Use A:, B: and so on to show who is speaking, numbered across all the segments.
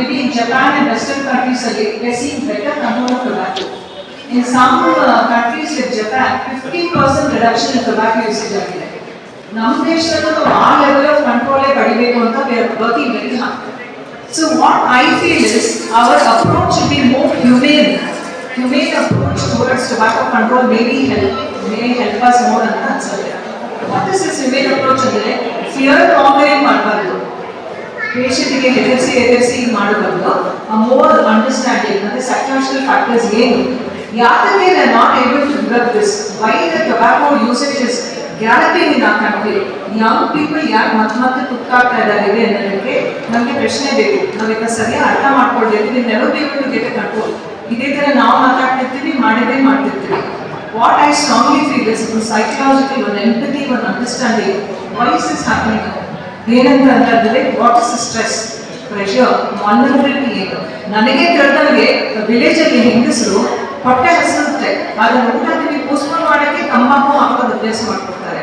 A: ಗಿಂತ maybe in Japan and western countries ಅಲ್ಲಿ we seen better control of tobacco in some countries like Japan fifty percent reduction in tobacco usage ಆಗಿದೆ ನಮ್ಮ ದೇಶದಲ್ಲೂ ನಾವು ಆ level of ಕಂಟ್ರೋಲೇ ಪಡಿಬೇಕು ಅಂತ we are working very hard so what I feel is our approach should be more humane humane approach towards tobacco control may be help may help us more ಅಂತ ಅನ್ಸುತ್ತೆ what is this humane approach ಅಂದರೆ fear ಕಾಂಗರಿಂಗ್ ಮಾಡಬಾರ್ದು ಪೇಷಂಟ್ಗೆ ಹೆದರಿಸಿ ಹೆದರಿಸಿ ಮಾಡಬಾರ್ದು more understanding ಮತ್ತೆ psychological factors ಏನು? ಯಾತಕ್ಕೆ they not able to drug this why the tobacco usage is galloping in ಆ ಕಂಟ್ರಿ ಯಾವ ಪೀಪಲ್ ಯಾಕೆ ಮತ್ತೆ ಮತ್ತೆ ತುತ್ತಾಗ್ತಾ ಇದ್ದಾರೆ ಅನ್ನೋದಕ್ಕೆ ನಮಗೆ ಪ್ರಶ್ನೆ ಬೇಕು. ನಾವೀಗ ಸರಿಯಾಗಿ ಅರ್ಥ ನೀವು ನೆವರ್ ಬೇಕು ಗೆಟ್ ಕಂಟ್ರೋಲ್ ಇದೇ ಥರ ನಾವು ಮಾತಾಡ್ತಿರ್ತೀವಿ, ಮಾಡಿದ್ದೇ ಮಾಡ್ತಿರ್ತೀವಿ. What I strongly feel is psychological ಒಂದು ಎಂಪತಿ ಒಂದು ಅಂಡರ್ಸ್ಟ್ಯಾಂಡಿಂಗ್ ವೈಸ್ ಇಸ್ ಹ್ಯಾಪನಿಂಗ್ ಏನಂತ ಅಂತಂದ್ರೆ what is stress pressure vulnerability ಏನು? ನನಗೆ ತಿಳಿದವರಿಗೆ ವಿಲೇಜ್ ಅಲ್ಲಿ ಹೆಂಗಸರು ಹೊಟ್ಟೆ ಹಸಿರುತ್ತೆ. ಅದನ್ನ ಊಟ ತಿಂಡಿ ಪೋಸ್ಟ್ಪೋನ್ ಮಾಡೋಕ್ಕೆ ತಂಬಾಕು ಹಾಕೋದು ಅಭ್ಯಾಸ ಮಾಡ್ಕೊಡ್ತಾರೆ.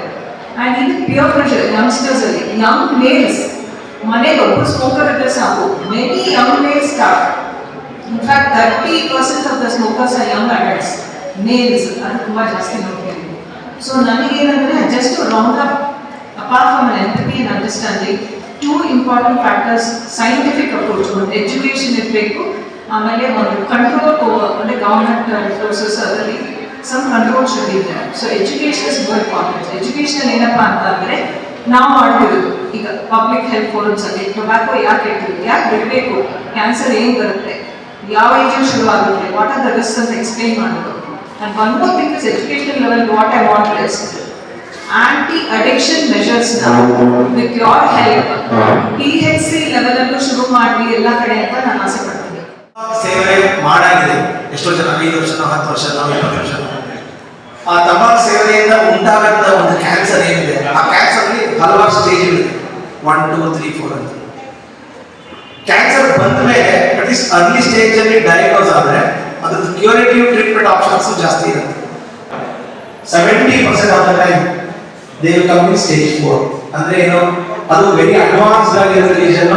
A: ಆ್ಯಂಡ್ ಇದು ಪ್ಯೂರ್ ಪ್ರೆಷರ್ ಯಂಗ್ಸ್ಟರ್ಸ್ ಅಲ್ಲಿ. ಯಂಗ್ ಮೇಲ್ಸ್ ಮನೆಗೆ ಒಬ್ಬರು ಸ್ಮೋಕರ್ ಇದ್ರೆ ಸಾಕು. Many young males start in fact thirty percent of the smokers are young adults males ಅದು ತುಂಬ ಜಾಸ್ತಿ ನೋಡ್ತೀನಿ. So ನನಗೇನಂದ್ರೆ just round up apart from an empathy and understanding two important factors scientific approach ಒಂದು education ಇರಬೇಕು ಆಮೇಲೆ ಒಂದು control over ಅಂದರೆ government resources ಅದರಲ್ಲಿ ಸಮ್ ಕಂಟ್ರೋಲ್ ಶುಡ್ ಇದೆ so education is more important education ಏನಪ್ಪ ಅಂತ ಅಂದರೆ, ನಾವು ಮಾಡ್ತಿರೋದು ಈಗ ಪಬ್ಲಿಕ್ ಹೆಲ್ತ್ ಫೋರಮ್ಸ್ ಅಲ್ಲಿ ಟೊಬ್ಯಾಕೋ ಯಾಕೆ ಇಟ್ಟಿರೋದು ಯಾಕೆ ಬಿಡಬೇಕು? ಕ್ಯಾನ್ಸರ್ ಏನು ಬರುತ್ತೆ? ಯಾವ ಏಜ್ ಶುರು ಆಗುತ್ತೆ? ವಾಟ್ ಆರ್ ದ ರಿಸ್ಕ್ ಅಂತ ಎಕ್ಸ್ಪ್ಲೈನ್ ಮಾಡೋದು. And one more thing is education level what I what is anti addiction measures with your help P H C level ಅನ್ನು ಶುರು ಮಾಡಿ ಎಲ್ಲ ಕಡೆ ಅಂತ ನಾನು ಆಸೆ ಪಡ್ತೀನಿ.
B: ಸೇವನೆ ಮಾಡಾಗಿದೆ. ಎಷ್ಟೋ ಜನ ಐದು ವರ್ಷ ಹತ್ತು ವರ್ಷ ಇಪ್ಪತ್ತು ವರ್ಷ ಆ ತಂಬಾಕು ಸೇವನೆಯಿಂದ ಉಂಟಾಗಂತ ಒಂದು ಕ್ಯಾನ್ಸರ್ ಏನಿದೆ ಆ ಕ್ಯಾನ್ಸರ್ ಅಲ್ಲಿ ಹಲವಾರು ಇದೆ. ಒನ್ ಟೂ ತ್ರೀ ಫೋರ್ ಅಂತ. ಕ್ಯಾನ್ಸರ್ ಬಂದ ಮೇಲೆ ಅಟ್ಲೀಸ್ಟ್ ಅರ್ಲಿ ಸ್ಟೇಜ್ ಅಲ್ಲಿ ಡಯಾಗ್ನೋಸ್ ಆದ್ರೆ ಅದ್ರದ್ದು ಕ್ಯೂರೇಟಿವ್ ಟ್ರೀಟ್ಮೆಂಟ್ ಆಪ್ಷನ್ಸ್ ಜಾಸ್ತಿ ಇರುತ್ತೆ. Seventy percent of the time they will come in stage four ಅಂದ್ರೆ ಏನು, ಅದು ವೆರಿ ಅಡ್ವಾನ್ಸ್ಡ್ ಆಗಿರೋ ರೀಜನ್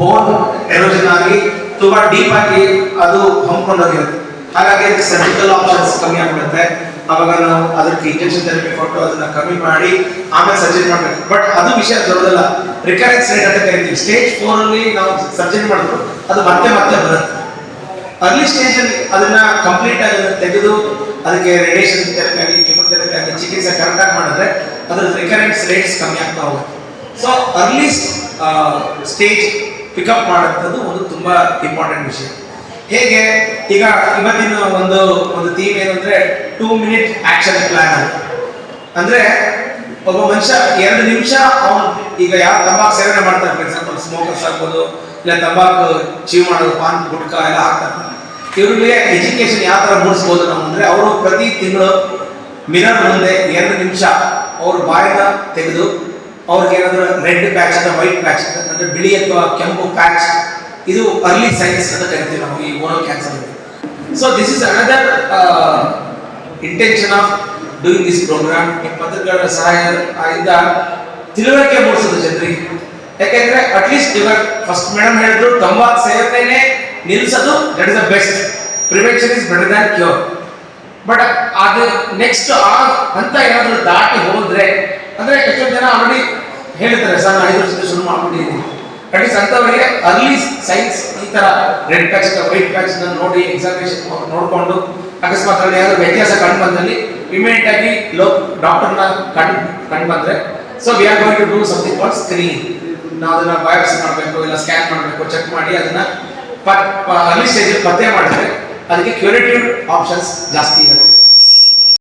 B: ಬೋನ್ ಎರೋಷನ್ ಆಗಿ ತುಂಬಾ ಡೀಪ್ ಆಗಿ ಅದು ಹೊಂದ್ಕೊಂಡೋಗಿರುತ್ತೆ ಹಾಗಾಗಿ ಅದಕ್ಕೆ ಸರ್ಜಿಕಲ್ ಆಪ್ಷನ್ಸ್ ಕಮ್ಮಿ ಆಗ್ಬಿಡುತ್ತೆ. ಅವಾಗ ನಾವು ಅದಕ್ಕೆ ಇಂಜೆಕ್ಷನ್ ಥೆರಪಿ ಕೊಟ್ಟು ಅದನ್ನ ಕಮ್ಮಿ ಮಾಡಿ, ಆಮೇಲೆ ಸರ್ಜರಿ ಮಾಡಬೇಕು. ಬಟ್ ಅದು ವಿಷಯ ದೊಡ್ಡದಲ್ಲ. ರಿಕರೆನ್ಸ್ ರೇಟ್ ಅಂತ ಕರಿತೀವಿ. ಸ್ಟೇಜ್ ಫೋರ್ ಅಲ್ಲಿ ನಾವು ಸರ್ಜರಿ ಮಾಡಿದ್ರು, ಅದು ಮತ್ತೆ ಮತ್ತೆ ಬರುತ್ತೆ. ಅರ್ಲಿ ಸ್ಟೇಜ್ ಅಲ್ಲಿ ಅದನ್ನ ಕಂಪ್ಲೀಟ್ ಆಗಿ ತೆಗೆದು, ಅದಕ್ಕೆ ರೇಡಿಯೇಷನ್ ಥೆರಪಿ ಆಗಿ ಕೆಮೊಥೆರಪಿ ಆಗಿ, ಚಿಕಿತ್ಸೆ ಕರೆಕ್ಟ್ ಆಗಿ ಮಾಡಿದ್ರೆ ಅದ್ರ ರಿಕರೆನ್ಸ್ ರೇಟ್ಸ್ ಕಮ್ಮಿ ಆಗ್ತಾ ಹೋಗುತ್ತೆ. ಸೊ ಅರ್ಲಿ ಸ್ಟೇಜ್ ಪಿಕಪ್ ಮಾಡುವಂಥದ್ದು ಒಂದು ತುಂಬ ಇಂಪಾರ್ಟೆಂಟ್ ವಿಷಯ. ಹೇಗೆ? ಈಗ ಇವತ್ತಿನ ಒಂದು ಒಂದು ಥೀಮ್ ಏನಂದ್ರೆ ಟೂ ಮಿನಿಟ್ ಆಕ್ಷನ್ ಪ್ಲಾನ್ ಅಂದ್ರೆ ಒಬ್ಬ ಮನುಷ್ಯ ಎರಡು ನಿಮಿಷ ಅವನು ಈಗ ಯಾರು ತಂಬಾಕು ಸೇವನೆ ಮಾಡ್ತಾರೆ ಫಾರ್ ಎಕ್ಸಾಂಪಲ್ ಸ್ಮೋಕರ್ಸ್ ಆಗ್ಬೋದು, ಇಲ್ಲ ತಂಬಾಕು ಚೀವ್ ಮಾಡೋದು, ಪಾನ್, ಗುಟ್ಕಾ ಎಲ್ಲ ಹಾಕ್ತಾರೆ. ಇವ್ರಿಗೆ ಎಜುಕೇಶನ್ ಯಾವ ಥರ ಮೂಡಿಸ್ಬೋದು ನಾವು ಅಂದ್ರೆ, ಅವರು ಪ್ರತಿ ತಿಂಗಳು ಮಿರರ್ ಮುಂದೆ ಎರಡು ನಿಮಿಷ ಅವ್ರ ಬಾಯಿನ ತೆಗೆದು ಅವ್ರಿಗೆ ಏನಾದ್ರು ರೆಡ್ ಪ್ಯಾಚ್ ಅಥವಾ ವೈಟ್ ಪ್ಯಾಚ್ ಅಂದ್ರೆ ಬಿಳಿ ಅಥವಾ ಕೆಂಪು ಪ್ಯಾಚ್, ಇದು ಅರ್ಲಿ ಸೈನ್ಸ್ ಅಂತ ಕರಿತೀವಿ ನಾವು ಈ own cancer so this is another intention of doing this program ಈ ಪತ್ರಗಳ ಸಹಾಯ ಇಂದ ತಿಳುವಳಿಕೆ ಮೂಡಿಸೋದು ಜನರಿಗೆ. ಯಾಕೆಂದ್ರೆ ಅಟ್ಲೀಸ್ಟ್ ಇವಾಗ ಫಸ್ಟ್ ಮೇಡಮ್ ಹೇಳಿದ್ರು ತಮ್ಮ ಸೇವನೆ ನಿಲ್ಲಿಸೋದು that is the best prevention is better than cure but ಅದು ನೆಕ್ಸ್ಟ್ ಆ ಹಂತ ಏನಾದರೂ ದಾಟಿ ಹೋದ್ರೆ, ಅಂದ್ರೆ ಎಷ್ಟೋ ಜನ ಆಲ್ರೆಡಿ ಹೇಳ್ತಾರೆ ಸರ್, ನಾನು ಐದು ವರ್ಷದಿಂದ ಶುರು ಮಾಡ್ಬಿಟ್ಟಿದ್ದೀನಿ ಅಟ್ಲೀಸ್ಟ್ ಅಂತವರಿಗೆ ಅರ್ಲಿ ಸೈನ್ಸ್ ಈ ತರ ರೆಡ್ ಪ್ಯಾಚ್ ವೈಟ್ ಪ್ಯಾಚ್ ನೋಡಿ ಎಕ್ಸಾಮಿನೇಷನ್ ನೋಡಿಕೊಂಡು, ಅಕಸ್ಮಾತ್ ಅಲ್ಲಿ ಯಾವ್ದಾದ್ರು ವ್ಯತ್ಯಾಸ ಕಂಡು ಬಂದಲ್ಲಿ ಇಮಿಡಿಯೇಟ್ ಆಗಿ ಲೋ ಡಾಕ್ಟರ್ನ ಕಂಡು ಕಂಡು ಬಂದ್ರೆ so we are going to do something for screen ನಾವು ಅದನ್ನ ಬಯೋಪ್ಸಿ ಮಾಡಬೇಕು, ಇಲ್ಲ ಸ್ಕ್ಯಾನ್ ಮಾಡಬೇಕು ಚೆಕ್ ಮಾಡಿ, ಅದನ್ನ ಅರ್ಲಿ ಸ್ಟೇಜ್ ಪತ್ತೆ ಮಾಡಿದ್ರೆ ಅದಕ್ಕೆ ಕ್ಯೂರೇಟಿವ್ ಆಪ್ಷನ್ಸ್ ಜಾಸ್ತಿ ಇರುತ್ತೆ